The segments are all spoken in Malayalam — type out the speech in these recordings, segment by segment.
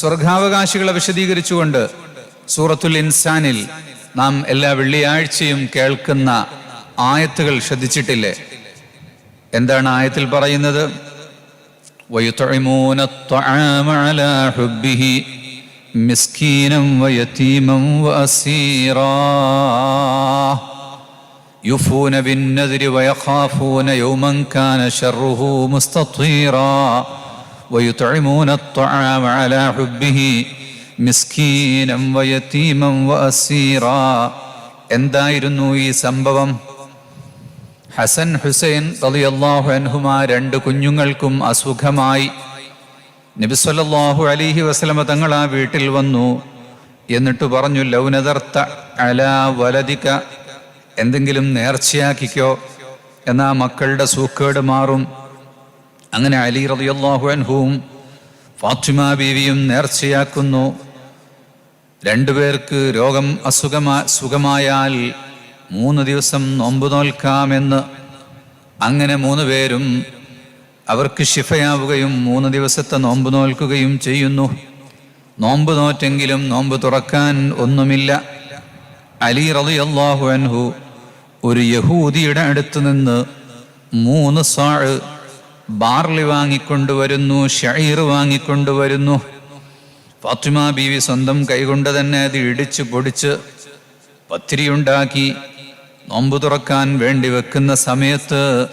സ്വർഗാവകാശികളെ വിശദീകരിച്ചുകൊണ്ട് സൂറത്തുൽ ഇൻസാനിൽ നാം എല്ലാ വെള്ളിയാഴ്ചയും കേൾക്കുന്ന ആയത്തുകൾ ശ്രദ്ധിച്ചിട്ടില്ലേ? എന്താണ് ആയത്തിൽ പറയുന്നത്? യുഫൂന യൗമൻ കാന ശർറുഹു മുസ്തത്വീറാ ويطعمون الطعام على حبه مسكينا ويتيما واسيرا എന്തായിരുന്നു ഈ സംഭവം ഹസൻ ഹുസൈൻ റളിയല്ലാഹു അൻഹുമാ രണ്ട് കുഞ്ഞുങ്ങൾക്കും അസുഖമായി നബി സല്ലല്ലാഹു അലൈഹി വസല്ലമ തങ്ങൾ ആ വീട്ടിൽ വന്നു എന്നിട്ട് പറഞ്ഞു ലൗനദർത്ത അലാ വലദിക എന്തെങ്കിലും നേർച്ചയാക്കിക്കോ എന്നാ മക്കളുടെ സൂക്കേട് മാറും അങ്ങനെ അലി റളിയല്ലാഹു അൻഹുവും ഫാത്തിമ ബീവിയും നേർച്ചയാക്കുന്നു. രണ്ടുപേർക്ക് രോഗം അസുഖമാ സുഖമായാൽ മൂന്ന് ദിവസം നോമ്പു നോൽക്കാമെന്ന് അങ്ങനെ മൂന്ന് പേരും അവർക്ക് ശിഫയാവുകയും മൂന്ന് ദിവസത്തെ നോമ്പ് നോൽക്കുകയും ചെയ്യുന്നു. നോമ്പ് നോറ്റെങ്കിലും നോമ്പ് തുറക്കാൻ ഒന്നുമില്ല. അലി റളിയല്ലാഹു അൻഹു ഒരു യഹൂദിയുടെ അടുത്ത് നിന്ന് മൂന്ന് സാഴ് ബാർലി വാങ്ങിക്കൊണ്ടുവരുന്നു ഷൈർ വാങ്ങിക്കൊണ്ടുവരുന്നു. ഫാത്തിമ ബീവി സ്വന്തം കൈകൊണ്ട് തന്നെ അത് ഇടിച്ച് പൊടിച്ച് പത്തിരിയുണ്ടാക്കി. നോമ്പ് തുറക്കാൻ വേണ്ടി വെക്കുന്ന സമയത്ത്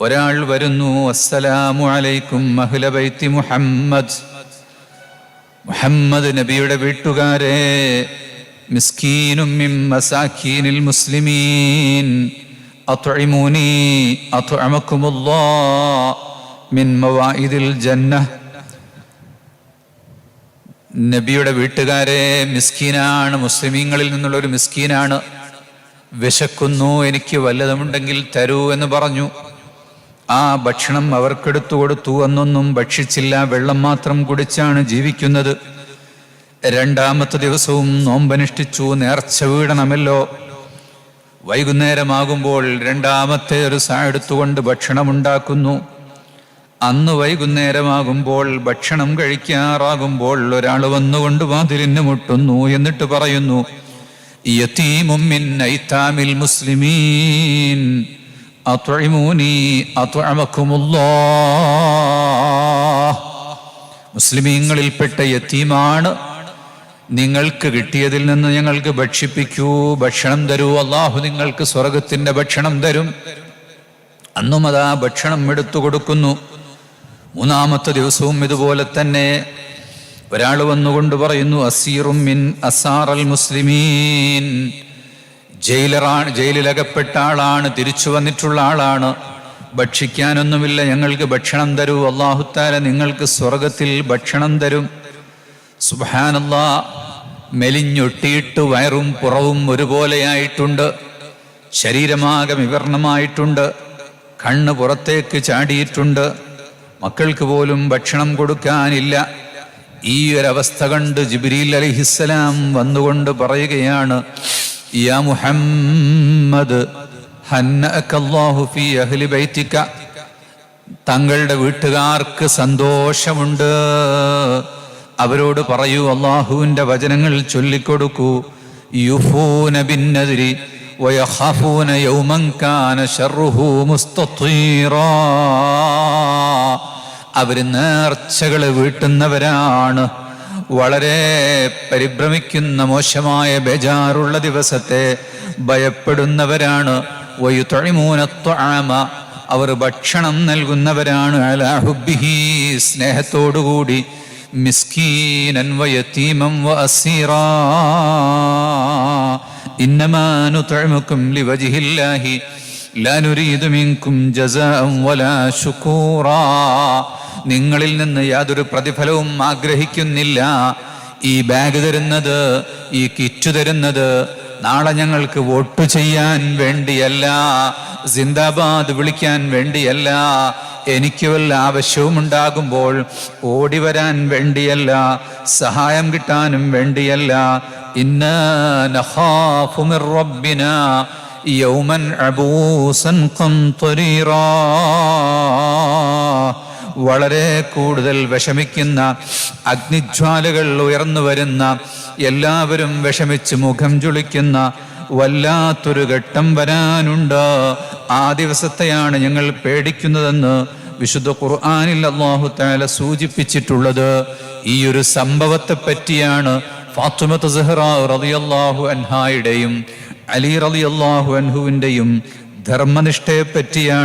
ഒരാൾ വരുന്നു അസ്സലാമു അലൈക്കും മഹുല ബൈത്തി മുഹമ്മദ്. മുഹമ്മദ് നബിയുടെ വീട്ടുകാരെ മിസ്കീനും മുസ്ലിമീൻ. അത്ഇമൂനി അത്അമക്കുമുല്ലാഹ് മിൻ മവാഇദിൽ ജന്ന നബിയുടെ വീട്ടുകാരെ മിസ്കീനാണ് മുസ്ലിമീങ്ങളിൽ നിന്നുള്ള ഒരു മിസ്കീനാണ്. വിശക്കുന്നു എനിക്ക് വല്ലതുമുണ്ടെങ്കിൽ തരൂ എന്ന് പറഞ്ഞു. ആ ഭക്ഷണം അവർക്കെടുത്തു കൊടുത്തു എന്നൊന്നും ഭക്ഷിച്ചില്ല വെള്ളം മാത്രം കുടിച്ചാണ് ജീവിക്കുന്നത്. രണ്ടാമത്തെ ദിവസവും നോമ്പനുഷ്ഠിച്ചു നേർച്ച വീടണമല്ലോ. വൈകുന്നേരമാകുമ്പോൾ രണ്ടാമത്തെ ഒരു സാ എടുത്തുകൊണ്ട് ഭക്ഷണമുണ്ടാക്കുന്നു. അന്ന് വൈകുന്നേരമാകുമ്പോൾ ഭക്ഷണം കഴിക്കാറാകുമ്പോൾ ഒരാൾ വന്നുകൊണ്ട് വാതിലിന് മുട്ടുന്നു എന്നിട്ട് പറയുന്നു മുസ്ലിമീൻ മുസ്ലിമീങ്ങളിൽപ്പെട്ട യത്തീമാണ് നിങ്ങൾക്ക് കിട്ടിയതിൽ നിന്ന് ഞങ്ങൾക്ക് ഭക്ഷിപ്പിക്കൂ ഭക്ഷണം തരൂ. അള്ളാഹു നിങ്ങൾക്ക് സ്വർഗത്തിന്റെ ഭക്ഷണം തരും. അന്നും അതാ ഭക്ഷണം എടുത്തു കൊടുക്കുന്നു. മൂന്നാമത്തെ ദിവസവും ഇതുപോലെ തന്നെ ഒരാൾ വന്നുകൊണ്ട് പറയുന്നു അസീറും മിൻ അസാർ അൽ മുസ്ലിമീൻ. ജയിലറാണ് ജയിലിലകപ്പെട്ട ആളാണ് തിരിച്ചു വന്നിട്ടുള്ള ആളാണ്. ഭക്ഷിക്കാനൊന്നുമില്ല ഞങ്ങൾക്ക് ഭക്ഷണം തരൂ. അള്ളാഹുത്താല നിങ്ങൾക്ക് സ്വർഗത്തിൽ ഭക്ഷണം തരും. സുബാനല്ലാ മെലിഞ്ഞൊട്ടിയിട്ട് വയറും പുറവും ഒരുപോലെയായിട്ടുണ്ട്. ശരീരമാകെ വിവരണമായിട്ടുണ്ട്. കണ്ണ് പുറത്തേക്ക് ചാടിയിട്ടുണ്ട്. മക്കൾക്ക് പോലും ഭക്ഷണം കൊടുക്കാനില്ല. ഈ ഒരവസ്ഥ കണ്ട് ജിബ്രീൽ അലിഹിസ്സലാം വന്നുകൊണ്ട് പറയുകയാണ് യാ മുഹമ്മദ് ഫീ അഹ്ലി തങ്ങളുടെ വീട്ടുകാർക്ക് സന്തോഷമുണ്ട്. അവരോട് പറയൂ അള്ളാഹുവിന്റെ വചനങ്ങൾ ചൊല്ലിക്കൊടുക്കൂ യുഫൂന ബിന്നതിരി ويخافون يوما كان شره مستطيرا അവർ നേർച്ചകൾ വീട്ടുന്നവരാണ് വളരെ പരിഭ്രമിക്കുന്ന മോശമായ ബേജാറുള്ള ദിവസത്തെ ഭയപ്പെടുന്നവരാണ് വയുതൊഴിമൂനത്വആമ അവർ ഭക്ഷണം നൽകുന്നവരാണ് അലാഹുബിഹി സ്നേഹത്തോടുകൂടി മിസ്കീനൻ വയത്തീമം വഅസീറാ إنما نطعمكم لوجه الله لا نريد منكم جزاء ولا شكورا നിങ്ങളിൽ നിന്ന് യാതൊരു പ്രതിഫലവും ആഗ്രഹിക്കുന്നില്ല ഈ ബാഗ് തരുന്നത് ഈ കിറ്റ് തരുന്നത് നാളെ ഞങ്ങൾക്ക് വോട്ട് ചെയ്യാൻ വേണ്ടിയല്ല സിന്ദാബാദ് വിളിക്കാൻ വേണ്ടിയല്ല എനിക്ക് വല്ല ആവശ്യവും ഉണ്ടാകുമ്പോൾ ഓടി വരാൻ വേണ്ടിയല്ല സഹായം കിട്ടാനും വേണ്ടിയല്ല. ഇന്ന യൗമൻ അബൂസൻ വളരെ കൂടുതൽ വിഷമിക്കുന്ന അഗ്നിജ്വാലകൾ ഉയർന്നു വരുന്ന എല്ലാവരും വിഷമിച്ച് മുഖം ചുളിക്കുന്ന വല്ലാത്തൊരു ഘട്ടം വരാനുണ്ട്. ആ ദിവസത്തെയാണ് ഞങ്ങൾ പേടിക്കുന്നതെന്ന് വിശുദ്ധ ഖുർആാനിൽ അള്ളാഹു താല സൂചിപ്പിച്ചിട്ടുള്ളത്. ഈ ഒരു സംഭവത്തെ പറ്റിയാണ് ഫാത്തുമത്ത് സെഹ്റ റളിയല്ലാഹു അൻഹായുടെയും അലി റളിയല്ലാഹു അൻഹുവിന്റെയും ധർമ്മനിഷ്ഠയെ പറ്റിയാണ്